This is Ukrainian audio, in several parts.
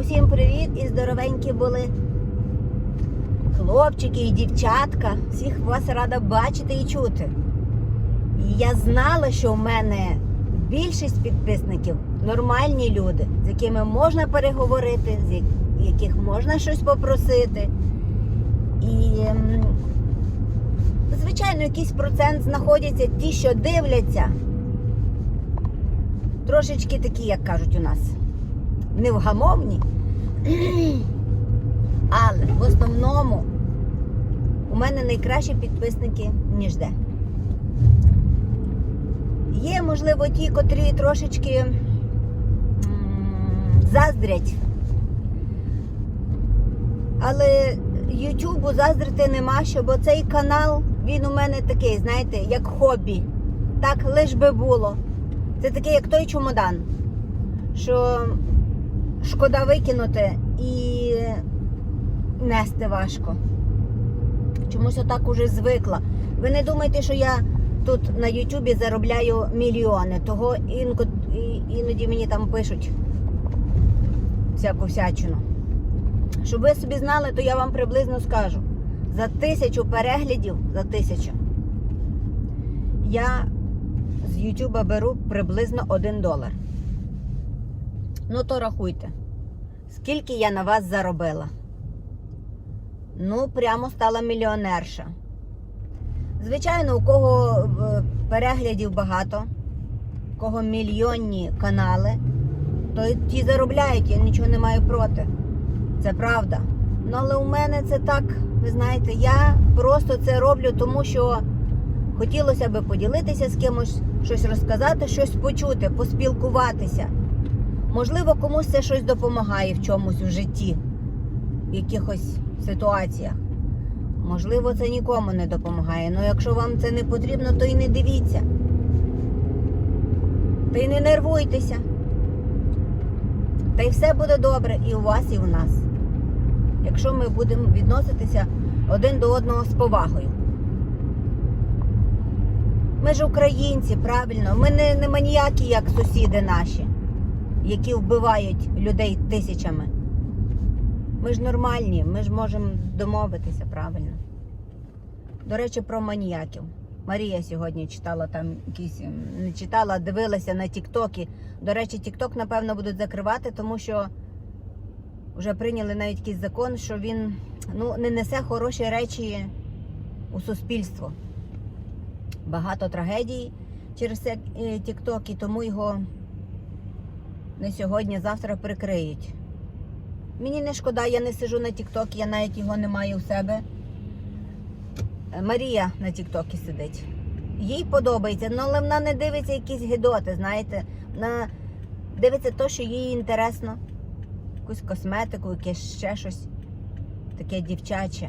Усім привіт і здоровенькі були. Хлопчики і дівчатка. Всіх вас рада бачити і чути. І я знала, що в мене більшість підписників нормальні люди, з якими можна переговорити, з яких можна щось попросити. І, ем, звичайно, якийсь процент знаходяться ті, що дивляться. Трошечки такі, як кажуть у нас, невгамовні. Але в основному у мене найкращі підписники ніж де. Є, можливо, ті, котрі трошечки заздрять. Але Ютубу заздрити нема що, бо цей канал, він у мене такий, знаєте, як хобі. Так лиш би було. Це такий, як той чемодан, що шкода викинути і нести важко. Чомусь отак уже звикла. Ви не думайте, що я тут на Ютубі заробляю мільйони. Того іноді мені там пишуть всяку всячину. Щоб ви собі знали, то я вам приблизно скажу. За тисячу переглядів, за тисячу, я з Ютуба беру приблизно 1 долар. Ну, то рахуйте, скільки я на вас заробила. Ну, прямо стала мільйонерша. Звичайно, у кого е, переглядів багато, у кого мільйонні канали, то ті заробляють, я нічого не маю проти. Це правда. Ну, але у мене це так, ви знаєте, я просто це роблю, тому що хотілося би поділитися з кимось, щось розказати, щось почути, поспілкуватися. Можливо, комусь це щось допомагає в чомусь у житті, в якихось ситуаціях. Можливо, це нікому не допомагає. Ну якщо вам це не потрібно, то і не дивіться. Та й не нервуйтеся. Та й все буде добре і у вас, і у нас. Якщо ми будемо відноситися один до одного з повагою. Ми ж українці, правильно, ми не, не маніяки, як сусіди наші, які вбивають людей тисячами. Ми ж нормальні, ми ж можемо домовитися правильно. До речі, про маніяків. Марія сьогодні читала там якісь, не читала, дивилася на Тіктоки. До речі, Тікток, напевно, будуть закривати, тому що вже прийняли навіть якийсь закон, що він ну, не несе хороші речі у суспільство. Багато трагедій через е, Тікток, і тому його не сьогодні-завтра прикриють. Мені не шкода, я не сижу на Тікток, я навіть його не маю у себе. Е, Марія на Тіктокі сидить. Їй подобається, ну, але вона не дивиться якісь гидоти, знаєте. Вона дивиться те, що їй інтересно. Якусь косметику, якесь ще щось таке дівчаче.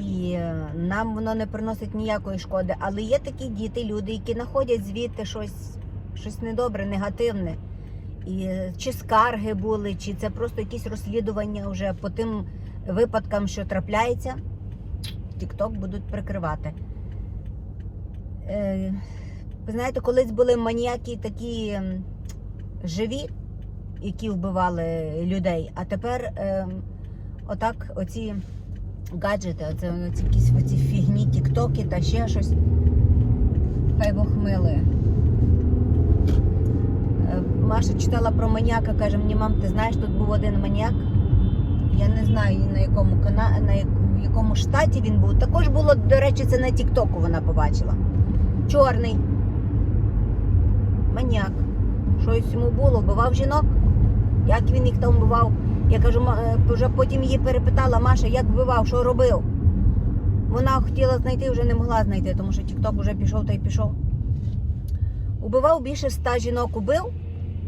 І е, нам воно не приносить ніякої шкоди. Але є такі діти, люди, які знаходять звідти щось, щось недобре, негативне. І е, чи скарги були, чи це просто якісь розслідування вже по тим випадкам, що трапляється, TikTok будуть прикривати. Е, ви знаєте, колись були маніяки такі живі, які вбивали людей, а тепер е, отак оці гаджети, оце оці якісь оці фігні, тіктоки та ще щось. Хай Бог милує. Маша читала про маніяка, каже мені, мам, ти знаєш, тут був один маніяк. Я не знаю на якому кана... на якому штаті він був. Також було, до речі, це на Тіктоку вона побачила. Чорний. Маніяк. Щось йому було, вбивав жінок. Як він їх там вбивав? Я кажу, е, вже потім її перепитала, Маша, як вбивав, що робив? Вона хотіла знайти, вже не могла знайти, тому що Тікток вже пішов та й пішов. Убивав більше ста жінок убив,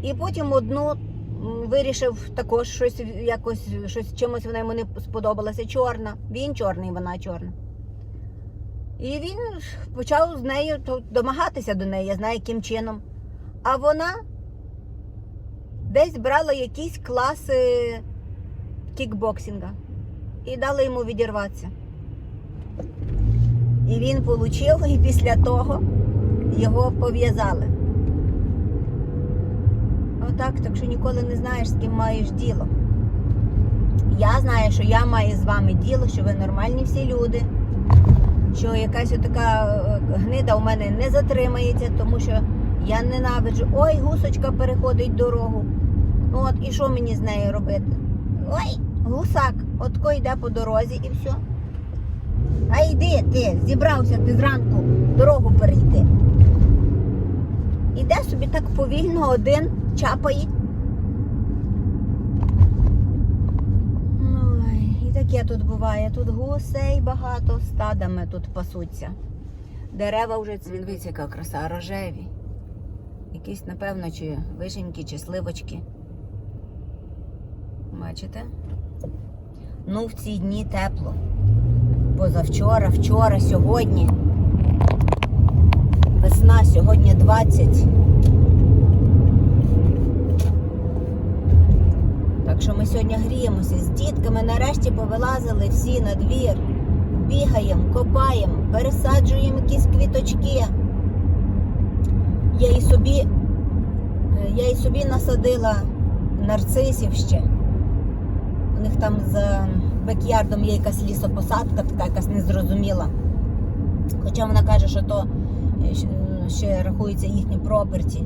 і потім одну вирішив також щось якось щось чимось вона йому не сподобалася. Чорна. Він чорний, вона чорна. І він почав з нею домагатися до неї, я знаю, яким чином. А вона десь брала якісь класи кікбоксинга і дала йому відірватися. І він получив, і після того його пов'язали. Отак, так що ніколи не знаєш, з ким маєш діло. Я знаю, що я маю з вами діло, що ви нормальні всі люди, що якась отака е, гнида у мене не затримається, тому що я ненавиджу. Ой, гусочка переходить дорогу. Ну от і що мені з нею робити? Ой, гусак, отко йде по дорозі і все. А йди ти, зібрався ти зранку дорогу перейти. Іде собі так повільно один чапає. Ой, і таке тут буває. Тут гусей багато стадами тут пасуться. Дерева вже. Дивіться, яка краса, рожеві. Якісь, напевно, чи вишеньки, чи сливочки. Бачите? Ну, в ці дні тепло. Позавчора, вчора, сьогодні. Весна, сьогодні 20. Що ми сьогодні гріємося з дітками. Нарешті повилазили всі на двір. Бігаємо, копаємо, пересаджуємо якісь квіточки. Я і собі, е, я і собі насадила нарцисів ще. У них там за бекярдом є якась лісопосадка, така якась незрозуміла. Хоча вона каже, що то е, ще рахується їхні проперті.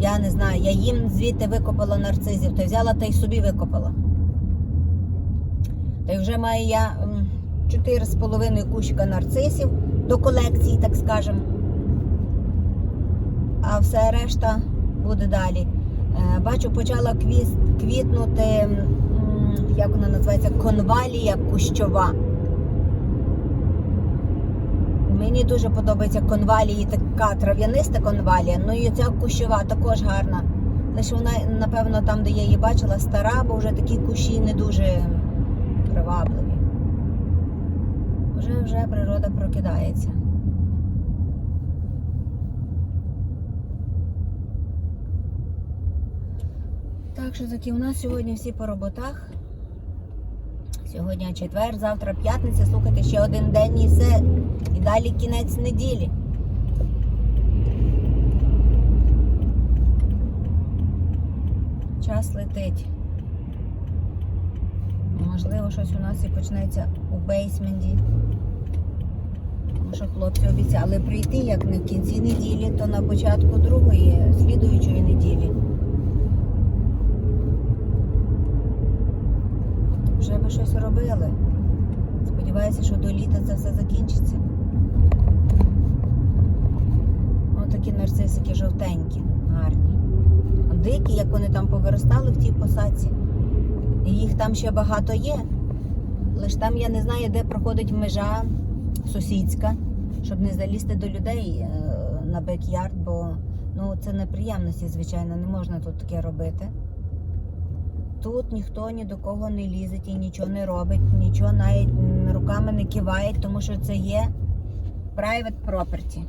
Я не знаю, я їм звідти викопала нарцизів, й взяла та й собі викопала. Та й вже маю я 4,5 кущика нарцисів до колекції, так скажемо. А все решта буде далі. Е, Бачу, почала квіт, квітнути, як вона називається, конвалія кущова. Мені дуже подобається конвалії, така трав'яниста конвалія, ну і ця кущова також гарна. Лише вона, напевно, там, де я її бачила, стара, бо вже такі кущі не дуже привабливі. Вже вже природа прокидається. Так що такі у нас сьогодні всі по роботах. Сьогодні четвер, завтра п'ятниця. Слухайте, ще один день і все. І далі кінець неділі. Час летить. Можливо, щось у нас і почнеться у бейсменті. Тому що хлопці обіцяли прийти як не в кінці неділі, то на початку другої, слідуючої неділі. Вже би щось робили. Сподіваюся, що до літа це все закінчиться. Ось такі нарцисики жовтенькі, гарні. Дикі, як вони там повиростали в тій посадці. Їх там ще багато є. Лиш там я не знаю, де проходить межа сусідська, щоб не залізти до людей е, на бек-ярд, бо ну, це неприємності, звичайно, не можна тут таке робити. Тут ніхто ні до кого не лізить і нічого не робить, нічого навіть руками не киває, тому що це є private property.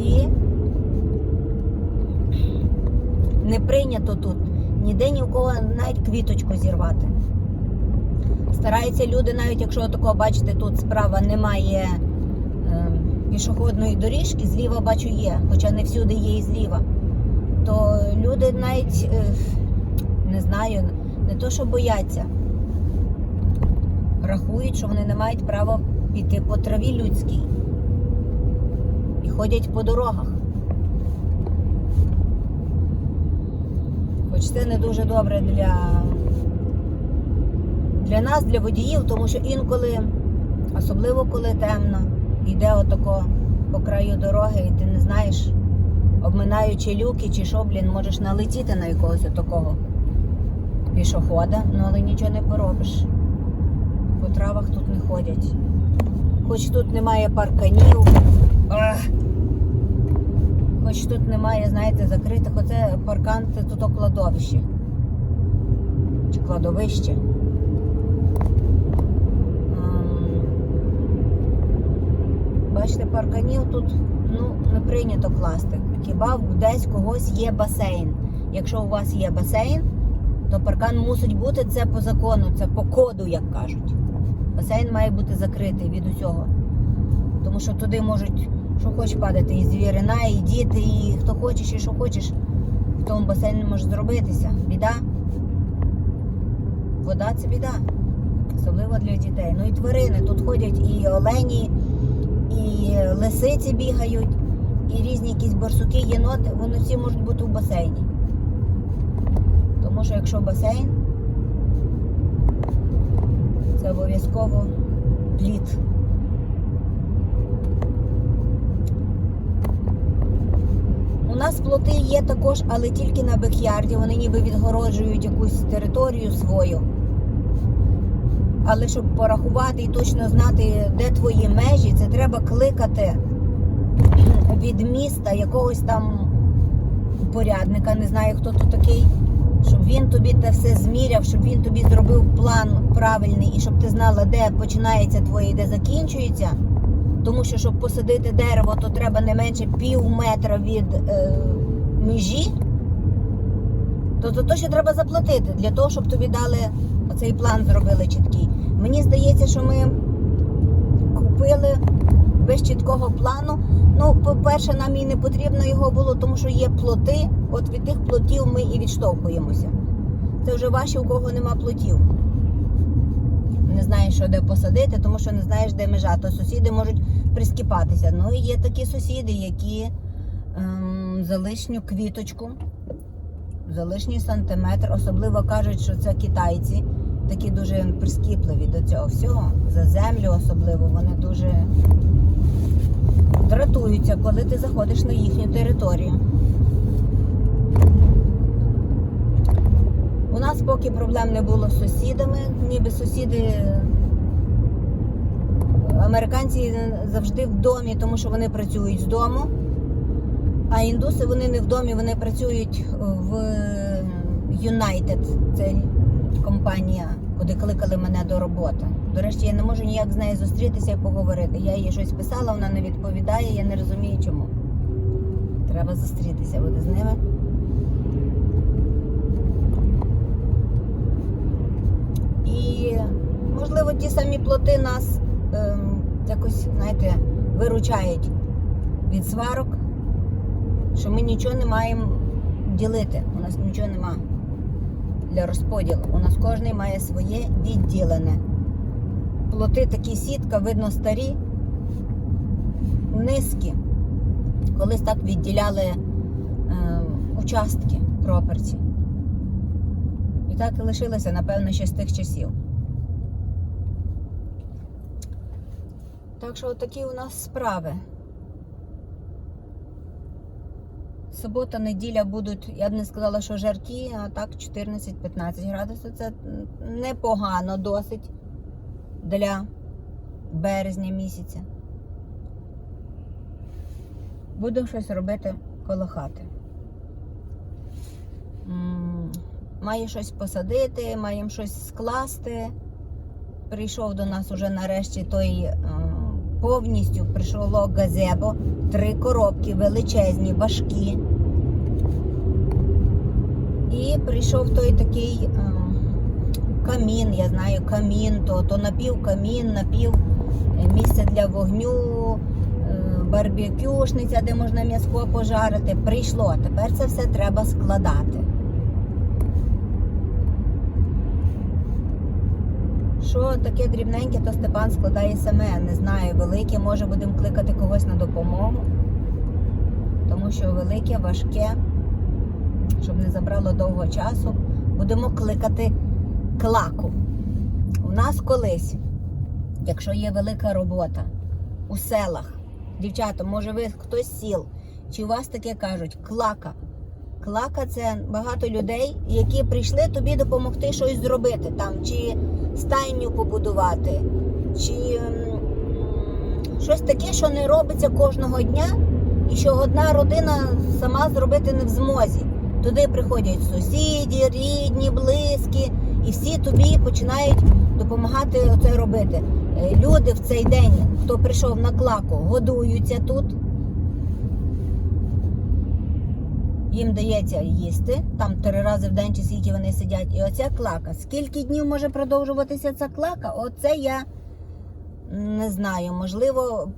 І не прийнято тут ніде ні у кого навіть квіточку зірвати. Стараються люди, навіть якщо такого, бачите, тут справа немає пішохідної доріжки, зліва бачу є, хоча не всюди є і зліва. То люди навіть е, не знаю, не то, що бояться, рахують, що вони не мають права піти по траві людській і ходять по дорогах. Хоч це не дуже добре для, для нас, для водіїв, тому що інколи, особливо коли темно, йде отако по краю дороги, і ти не знаєш, обминаючи люки чи що, блін, можеш налетіти на якогось отакого пішохода, ну але нічого не поробиш. По травах тут не ходять. Хоч тут немає парканів. Хоч тут немає, знаєте, закритих, оце паркан це тут кладовище. Чи кладовище. Ем, Бачите, парканів тут ну, не прийнято класти. Хіба десь когось є басейн. Якщо у вас є басейн, то паркан мусить бути це по закону, це по коду, як кажуть. Басейн має бути закритий від усього. Тому що туди можуть що хочеш падати, і звірина, і діти, і хто хочеш, і що хочеш. В тому басейні може зробитися. Біда. Вода це біда. Особливо для дітей. Ну і тварини. Тут ходять і олені, лисиці бігають, і різні якісь борсуки, єноти, вони всі можуть бути в басейні. Тому що якщо басейн, це обов'язково плід. У нас плоти є також, але тільки на бекярді. Вони ніби відгороджують якусь територію свою. Але щоб порахувати і точно знати, де твої межі, це треба кликати від міста якогось там порядника, не знаю хто тут такий, щоб він тобі те все зміряв, щоб він тобі зробив план правильний і щоб ти знала, де починається твоє, і де закінчується. Тому що, щоб посадити дерево, то треба не менше пів метра від е, межі. То за те, що треба заплатити для того, щоб тобі дали оцей план зробили чіткий. Мені здається, що ми купили без чіткого плану. Ну, по-перше, нам і не потрібно його було, тому що є плоти. От від тих плотів ми і відштовхуємося. Це вже ваші, у кого нема плотів. Не знаєш, що де посадити, тому що не знаєш, де межа. То сусіди можуть прискіпатися. Ну і є такі сусіди, які ем, за квіточку, за лишній сантиметр, особливо кажуть, що це китайці, такі дуже прискіпливі до цього всього. За землю особливо, вони дуже дратуються, коли ти заходиш на їхню територію. У нас поки проблем не було з сусідами, ніби сусіди. Американці завжди в домі, тому що вони працюють з дому. А індуси вони не в домі, вони працюють в United. Це компанія, куди кликали мене до роботи. До речі, я не можу ніяк з нею зустрітися і поговорити. Я їй щось писала, вона не відповідає, я не розумію чому. Треба зустрітися буде з ними. І, можливо, ті самі плоти нас ем, якось, знаєте, виручають від сварок, що ми нічого не маємо ділити. У нас нічого нема для розподілу. У нас кожен має своє відділене. Плоти такі сітка, видно, старі, низькі. Колись так відділяли е, участки проперці. І так і лишилося, напевно, ще з тих часів. Так що такі у нас справи. Субота, неділя будуть, я б не сказала, що жаркі, а так 14-15 градусів. Це непогано досить для березня місяця. Будемо щось робити коло хати. Має щось посадити, маємо щось скласти. Прийшов до нас уже нарешті той е, повністю прийшло газебо. Три коробки величезні, важкі. І прийшов той такий е, камін, я знаю, камін, то, то напівкамін, напів е, місце для вогню, е, барбекюшниця, де можна м'яско пожарити. Прийшло. Тепер це все треба складати. Що таке дрібненьке, то Степан складає саме. Не знаю, велике, може будемо кликати когось на допомогу. Тому що велике, важке, щоб не забрало довго часу, будемо кликати клаку. У нас колись, якщо є велика робота у селах, дівчата, може ви хтось сіл, чи у вас таке кажуть, клака. Клака це багато людей, які прийшли тобі допомогти щось зробити, там, чи стайню побудувати, чи щось таке, що не робиться кожного дня, і що одна родина сама зробити не в змозі. Туди приходять сусіди, рідні, близькі, і всі тобі починають допомагати це робити. Е, Люди в цей день, хто прийшов на клаку, годуються тут. Їм дається їсти там три рази в день чи скільки вони сидять. І оця клака. Скільки днів може продовжуватися ця клака? Оце я не знаю. Можливо,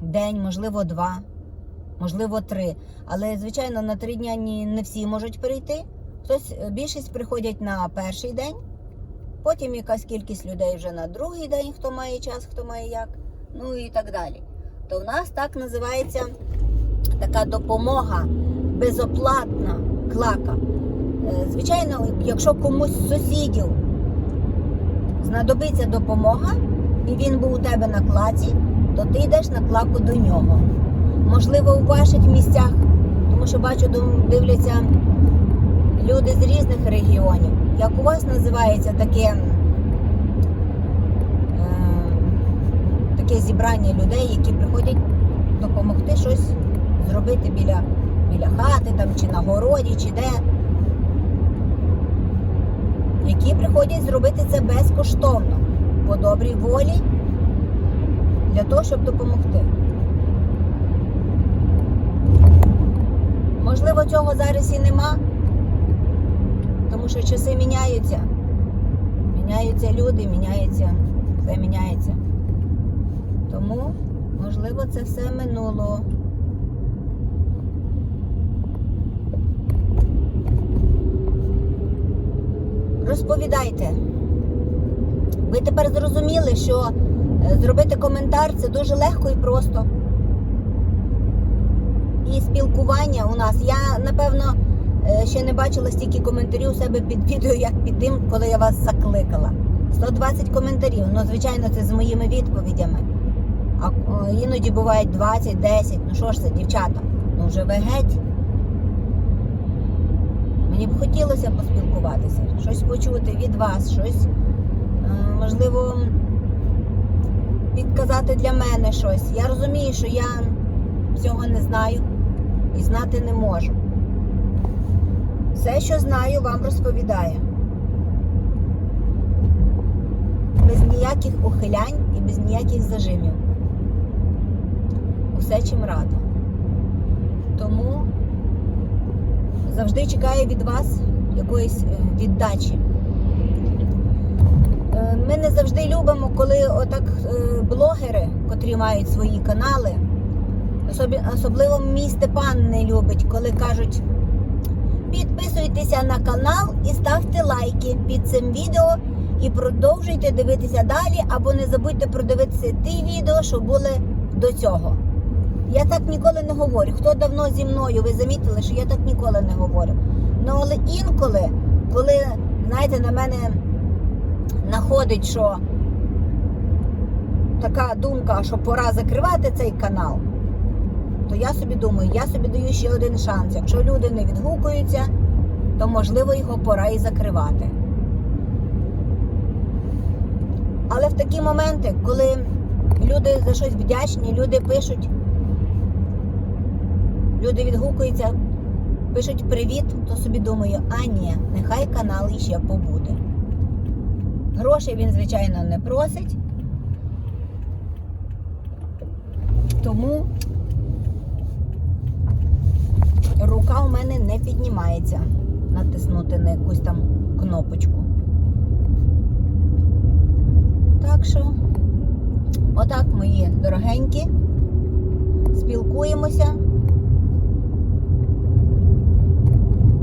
день, можливо, два, можливо, три. Але, звичайно, на три дня не всі можуть прийти. Хтось е, більшість приходять на перший день, потім якась кількість людей вже на другий день, хто має час, хто має як, ну і так далі. То в нас так називається така допомога безоплатна клака. Е, Звичайно, якщо комусь з сусідів знадобиться допомога, і він був у тебе на клаці, то ти йдеш на клаку до нього. Можливо, у ваших місцях, тому що бачу, дивляться люди з різних регіонів. Як у вас називається таке, е, таке зібрання людей, які приходять допомогти щось зробити біля, біля хати там, чи на городі, чи де. Які приходять зробити це безкоштовно, по добрій волі, для того, щоб допомогти. Можливо, цього зараз і нема, тому що часи міняються. Міняються люди, міняється, все міняється. Тому, можливо, це все минуло. Розповідайте. Ви тепер зрозуміли, що е, зробити коментар це дуже легко і просто. І спілкування у нас. Я, напевно, е, ще не бачила стільки коментарів у себе під відео, як під тим, коли я вас закликала. 120 коментарів. Ну, звичайно, це з моїми відповідями. А іноді бувають 20, 10. Ну що ж це, дівчата? Ну вже ви геть. Мені б хотілося поспілкуватися, щось почути від вас, щось, е, можливо, підказати для мене щось. Я розумію, що я цього не знаю і знати не можу. Все, що знаю, вам розповідаю. Без ніяких ухилянь і без ніяких зажимів. Усе чим рада. Тому завжди чекаю від вас якоїсь е, віддачі. Е, Ми не завжди любимо, коли отак е, блогери, котрі мають свої канали, особливо мій Степан не любить, коли кажуть. Підписуйтеся на канал і ставте лайки під цим відео і продовжуйте дивитися далі, або не забудьте продивитися ті відео, що були до цього. Я так ніколи не говорю. Хто давно зі мною, ви замітили, що я так ніколи не говорю. Ну але інколи, коли, знаєте, на мене находить, що така думка, що пора закривати цей канал, то я собі думаю, я собі даю ще один шанс. Якщо люди не відгукуються, то можливо його пора і закривати. Але в такі моменти, коли люди за щось вдячні, люди пишуть, люди відгукуються, пишуть привіт, то собі думаю, а ні, нехай канал іще побуде. Грошей він, звичайно, не просить. Тому рука у мене не піднімається натиснути на якусь там кнопочку. Так що, отак, мої дорогенькі, спілкуємося.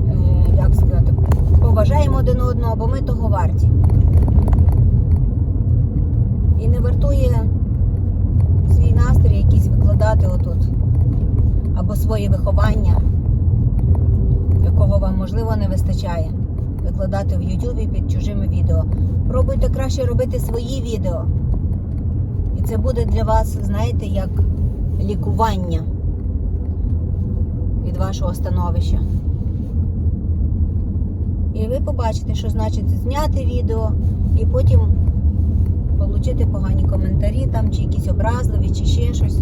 Е, Як сказати, поважаємо один одного, бо ми того варті. І не вартує свій настрій якийсь викладати отут. Або своє виховання, якого вам можливо не вистачає. Викладати в Ютубі під чужими відео. Пробуйте краще робити свої відео. І це буде для вас, знаєте, як лікування від вашого становища. І ви побачите, що значить зняти відео і потім отримати погані коментарі там, чи якісь образливі, чи ще щось.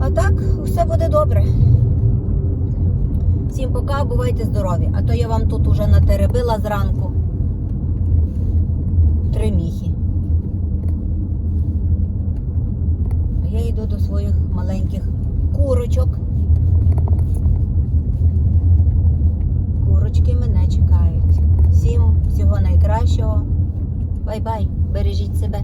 А так, все буде добре. Всім пока, бувайте здорові. А то я вам тут уже натеребила зранку. Три міхи. А я йду до своїх маленьких курочок. Курочки мене чекають. Всім всього найкращого. Бай-бай, бережіть себе.